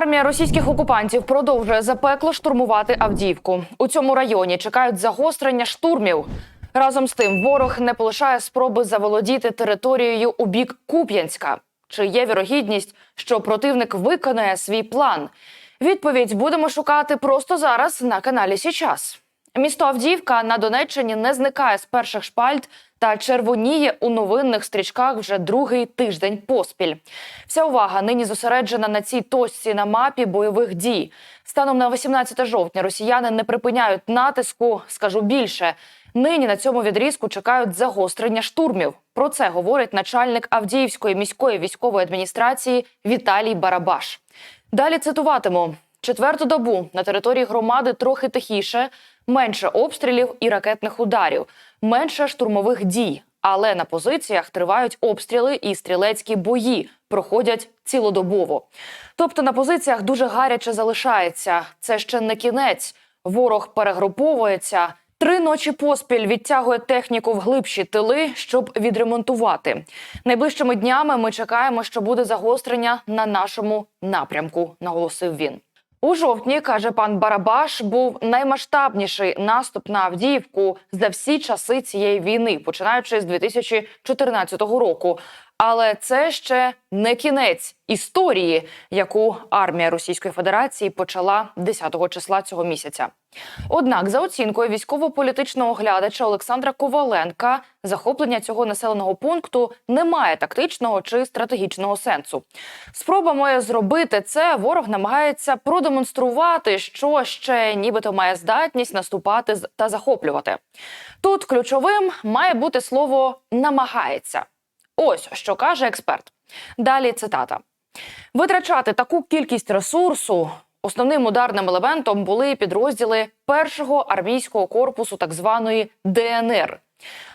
Армія російських окупантів продовжує запекло штурмувати Авдіївку. У цьому районі чекають загострення штурмів. Разом з тим, ворог не полишає спроби заволодіти територією у бік Куп'янська. Чи є вірогідність, що противник виконає свій план? Відповідь будемо шукати просто зараз на каналі Січас. Місто Авдіївка на Донеччині не зникає з перших шпальт та червоніє у новинних стрічках вже другий тиждень поспіль. Вся увага нині зосереджена на цій точці на мапі бойових дій. Станом на 18 жовтня росіяни не припиняють натиску. Скажу більше, нині на цьому відрізку чекають загострення штурмів. Про це говорить начальник Авдіївської міської військової адміністрації Віталій Барабаш. Далі цитуватиму. Четверту добу на території громади трохи тихіше, менше обстрілів і ракетних ударів, менше штурмових дій. Але на позиціях тривають обстріли і стрілецькі бої проходять цілодобово. Тобто на позиціях дуже гаряче залишається. Це ще не кінець. Ворог перегруповується. Три ночі поспіль відтягує техніку в глибші тили, щоб відремонтувати. Найближчими днями ми чекаємо, що буде загострення на нашому напрямку, наголосив він. У жовтні каже пан Барабаш, був наймасштабніший наступ на Авдіївку за всі часи цієї війни, починаючи з 2014 року. Але це ще не кінець історії, яку армія Російської Федерації почала 10 числа цього місяця. Однак, за оцінкою військово-політичного оглядача Олександра Коваленка, захоплення цього населеного пункту не має тактичного чи стратегічного сенсу. Спробами зробити це ворог намагається продемонструвати, що ще нібито має здатність наступати та захоплювати. Тут ключовим має бути слово намагається. Ось що каже експерт. Далі цитата: витрачати таку кількість ресурсу. Основним ударним елементом були підрозділи першого армійського корпусу так званої ДНР.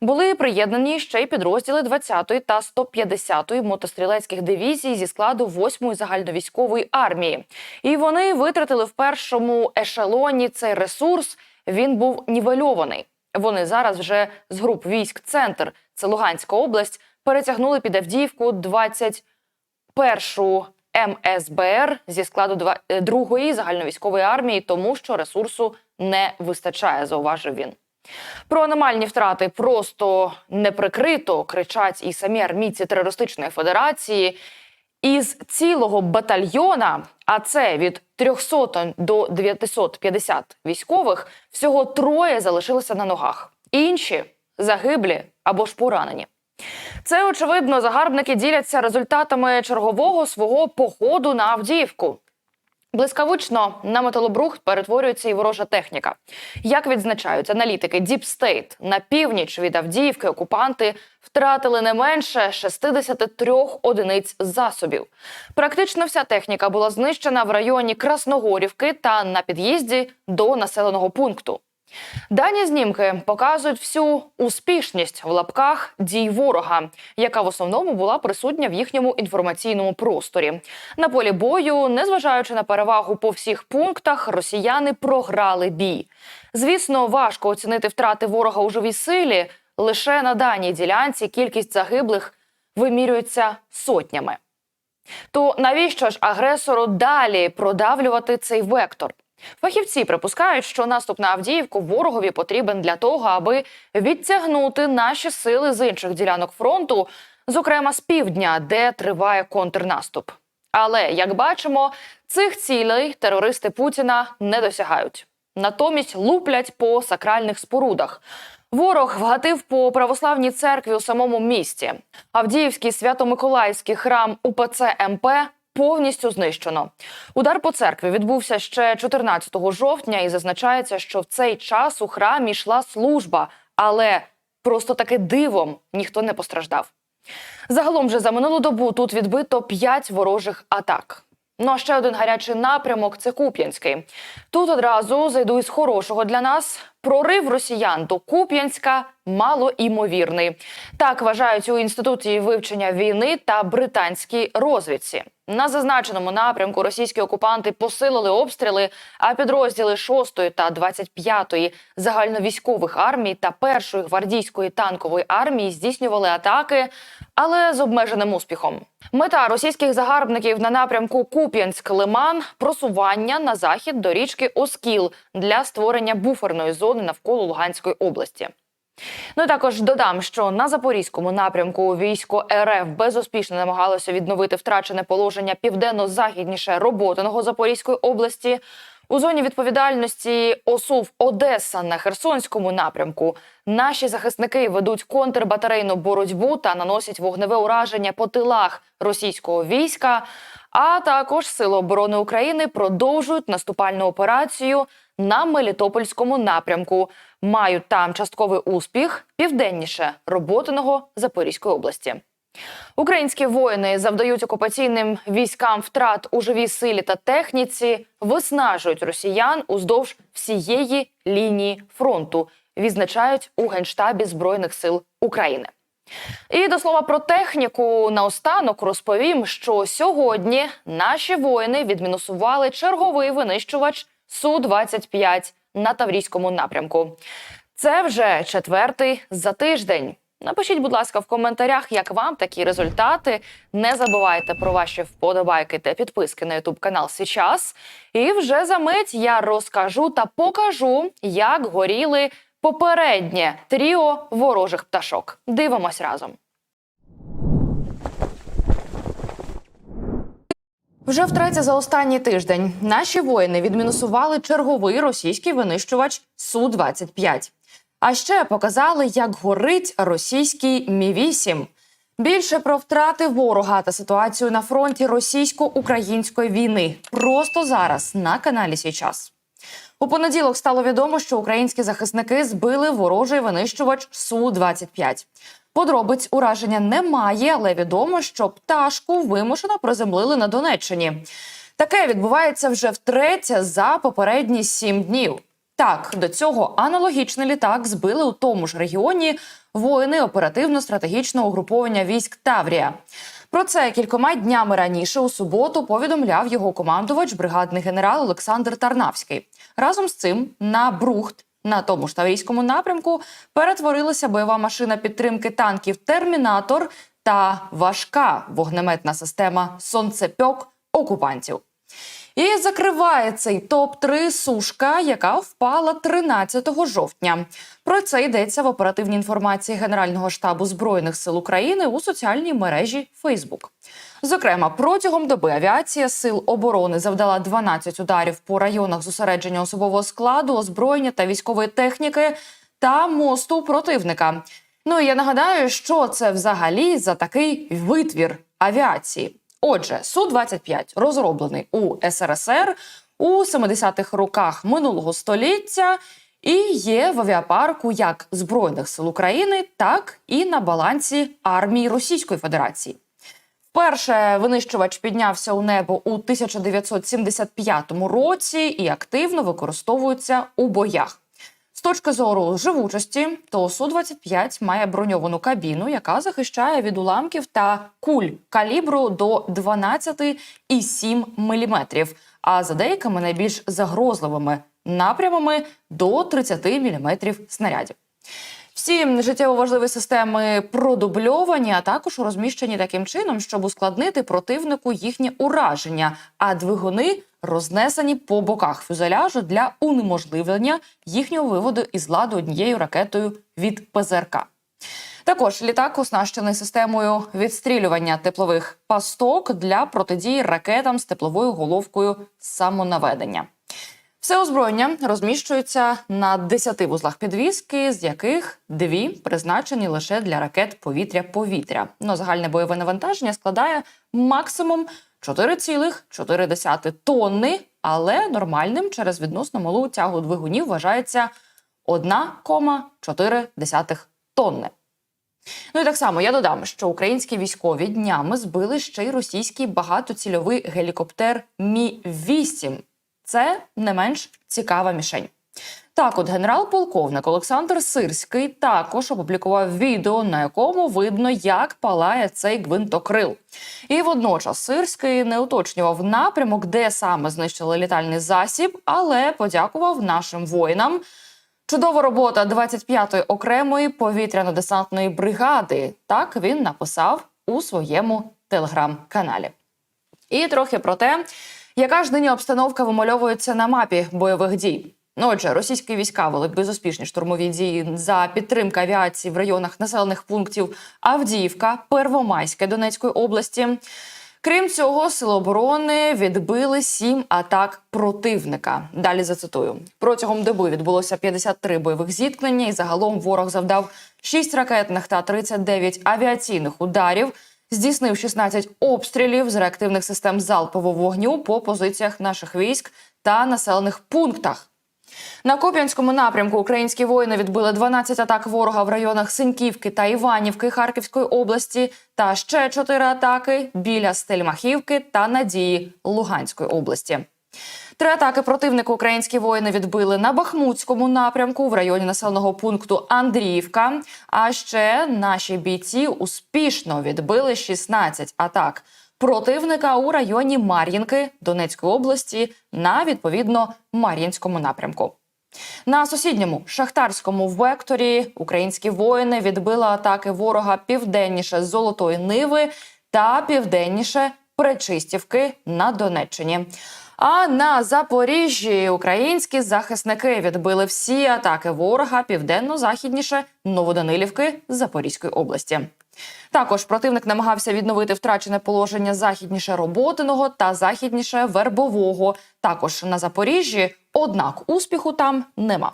Були приєднані ще й підрозділи 20-ї та 150-ї мотострілецьких дивізій зі складу 8-ї загальновійськової армії. І вони витратили в першому ешелоні цей ресурс. Він був нівельований. Вони зараз вже з груп військ Центр, це Луганська область, перетягнули під Авдіївку 21-шу МСБР зі складу е, другої загальновійськової армії, тому що ресурсу не вистачає, зауважив він. Про аномальні втрати просто неприкрито кричать і самі армійці терористичної федерації. Із цілого батальйона, а це від 300 до 950 військових, всього троє залишилися на ногах. Інші загиблі або ж поранені. Це очевидно, загарбники діляться результатами чергового свого походу на Авдіївку. Блискавично на металобрухт перетворюється і ворожа техніка. Як відзначають аналітики State, на північ від Авдіївки окупанти втратили не менше 63 одиниць засобів. Практично вся техніка була знищена в районі Красногорівки та на під'їзді до населеного пункту. Дані знімки показують всю успішність в лапках дій ворога, яка в основному була присутня в їхньому інформаційному просторі. На полі бою, незважаючи на перевагу по всіх пунктах, росіяни програли бій. Звісно, важко оцінити втрати ворога у живій силі. Лише на даній ділянці кількість загиблих вимірюється сотнями. То навіщо ж агресору далі продавлювати цей вектор? Фахівці припускають, що наступ на Авдіївку ворогові потрібен для того, аби відтягнути наші сили з інших ділянок фронту, зокрема з півдня, де триває контрнаступ. Але як бачимо, цих цілей терористи Путіна не досягають. Натомість луплять по сакральних спорудах. Ворог вгатив по православній церкві у самому місті. Авдіївський свято-миколаївський храм УПЦ МП повністю знищено. Удар по церкві відбувся ще 14 жовтня, і зазначається, що в цей час у храмі йшла служба, але просто таки дивом ніхто не постраждав. Загалом же за минулу добу тут відбито 5 ворожих атак. Ну а ще один гарячий напрямок це Куп'янський. Тут одразу зайду із хорошого для нас. Прорив росіян до Куп'янська малоімовірний. Так вважають у інституті вивчення війни та британській розвідці. На зазначеному напрямку російські окупанти посилили обстріли, а підрозділи 6-ї та 25-ї загальновійськових армій та 1-ї гвардійської танкової армії здійснювали атаки, але з обмеженим успіхом. Мета російських загарбників на напрямку Куп'янськ-Лиман просування на захід до річки Оскіл для створення буферної зони навколо Луганської області. Ну і також додам, що на запорізькому напрямку військо РФ безуспішно намагалося відновити втрачене положення південно-західніше роботиного Запорізької області. У зоні відповідальності ОСУВ Одеса на Херсонському напрямку наші захисники ведуть контрбатарейну боротьбу та наносять вогневе ураження по тилах російського війська. А також Сили оборони України продовжують наступальну операцію на Мелітопольському напрямку. Мають там частковий успіх південніше роботиного Запорізької області. Українські воїни завдають окупаційним військам втрат у живій силі та техніці, виснажують росіян уздовж всієї лінії фронту. Відзначають у генштабі збройних сил України. І до слова про техніку наостанок розповім, що сьогодні наші воїни відмінусували черговий винищувач су 25 на Таврійському напрямку. Це вже четвертий за тиждень. Напишіть, будь ласка, в коментарях, як вам такі результати. Не забувайте про ваші вподобайки та підписки на Ютуб канал Січас. І вже за мить я розкажу та покажу, як горіли попереднє тріо ворожих пташок. Дивимось разом. Вже втретє за останній тиждень наші воїни відмінусували черговий російський винищувач су 25 А ще показали, як горить російський Мі 8 Більше про втрати ворога та ситуацію на фронті російсько-української війни просто зараз на каналі Січас. У понеділок стало відомо, що українські захисники збили ворожий винищувач су 25 Подробиць ураження немає, але відомо, що пташку вимушено приземлили на Донеччині. Таке відбувається вже втретє за попередні сім днів. Так, до цього аналогічний літак збили у тому ж регіоні воїни оперативно-стратегічного угруповання військ Таврія. Про це кількома днями раніше у суботу повідомляв його командувач, бригадний генерал Олександр Тарнавський. Разом з цим на Брухт на тому ж таврійському напрямку перетворилася бойова машина підтримки танків Термінатор та важка вогнеметна система Сонцепьок окупантів. І закриває цей топ 3 сушка, яка впала 13 жовтня. Про це йдеться в оперативній інформації Генерального штабу збройних сил України у соціальній мережі Facebook. Зокрема, протягом доби авіація сил оборони завдала 12 ударів по районах зосередження особового складу, озброєння та військової техніки та мосту противника. Ну і я нагадаю, що це взагалі за такий витвір авіації. Отже, су 25 розроблений у СРСР у 70-х роках минулого століття і є в авіапарку як збройних сил України, так і на балансі армії Російської Федерації. Вперше винищувач піднявся у небо у 1975 році і активно використовується у боях. Точки зору живучості, то су 25 має броньовану кабіну, яка захищає від уламків та куль калібру до 12,7 мм, а за деякими найбільш загрозливими напрямами до 30 мм снарядів. Всі життєво важливі системи продубльовані, а також розміщені таким чином, щоб ускладнити противнику їхнє ураження, а двигуни рознесені по боках фюзеляжу для унеможливлення їхнього виводу із ладу однією ракетою від ПЗРК. Також літак оснащений системою відстрілювання теплових пасток для протидії ракетам з тепловою головкою самонаведення. Все озброєння розміщується на 10 вузлах підвіски, з яких дві призначені лише для ракет повітря-повітря. Ну, загальне бойове навантаження складає максимум 4,4 тонни, але нормальним через відносно малу тягу двигунів вважається 1,4 тонни. Ну і так само я додам, що українські військові днями збили ще й російський багатоцільовий гелікоптер Мі 8 це не менш цікава мішень. Так, от генерал-полковник Олександр Сирський також опублікував відео, на якому видно, як палає цей гвинтокрил. І водночас Сирський не уточнював напрямок, де саме знищили літальний засіб, але подякував нашим воїнам. Чудова робота 25-ї окремої повітряно-десантної бригади. Так він написав у своєму телеграм-каналі. І трохи про те, яка ж нині обстановка вимальовується на мапі бойових дій. Ну, отже, російські війська вели безуспішні штурмові дії за підтримки авіації в районах населених пунктів Авдіївка, Первомайське Донецької області. Крім цього, сили оборони відбили сім атак противника. Далі зацитую: протягом доби відбулося 53 бойових зіткнення, і загалом ворог завдав 6 ракетних та 39 авіаційних ударів. Здійснив 16 обстрілів з реактивних систем залпового вогню по позиціях наших військ та населених пунктах. На Куп'янському напрямку українські воїни відбили 12 атак ворога в районах Синьківки та Іванівки Харківської області, та ще 4 атаки біля Стельмахівки та Надії Луганської області. Три атаки противника українські воїни відбили на Бахмутському напрямку в районі населеного пункту Андріївка. А ще наші бійці успішно відбили 16 атак противника у районі Мар'їнки Донецької області на відповідно Мар'їнському напрямку. На сусідньому шахтарському векторі українські воїни відбили атаки ворога південніше Золотої Ниви та південніше Пречистівки на Донеччині. А на Запоріжжі українські захисники відбили всі атаки ворога південно-західніше Новоданилівки Запорізької області. Також противник намагався відновити втрачене положення західніше роботиного та західніше вербового. Також на Запоріжжі, однак успіху там не мав.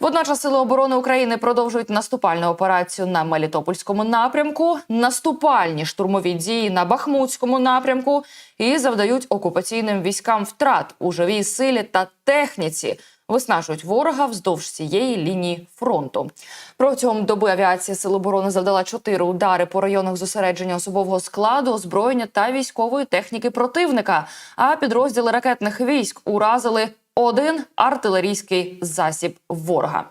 Водночас сили оборони України продовжують наступальну операцію на Мелітопольському напрямку, наступальні штурмові дії на Бахмутському напрямку і завдають окупаційним військам втрат у живій силі та техніці. Виснажують ворога вздовж цієї лінії фронту. Протягом доби авіація Сил оборони завдала чотири удари по районах зосередження особового складу, озброєння та військової техніки противника. А підрозділи ракетних військ уразили один артилерійський засіб ворога.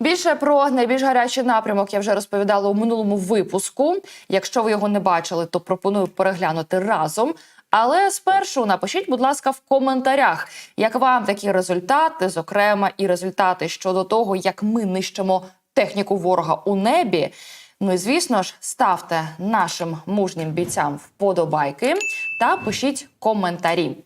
Більше про найбільш гарячий напрямок я вже розповідала у минулому випуску. Якщо ви його не бачили, то пропоную переглянути разом. Але спершу напишіть, будь ласка, в коментарях, як вам такі результати, зокрема, і результати щодо того, як ми нищимо техніку ворога у небі. Ну і звісно ж, ставте нашим мужнім бійцям вподобайки та пишіть коментарі.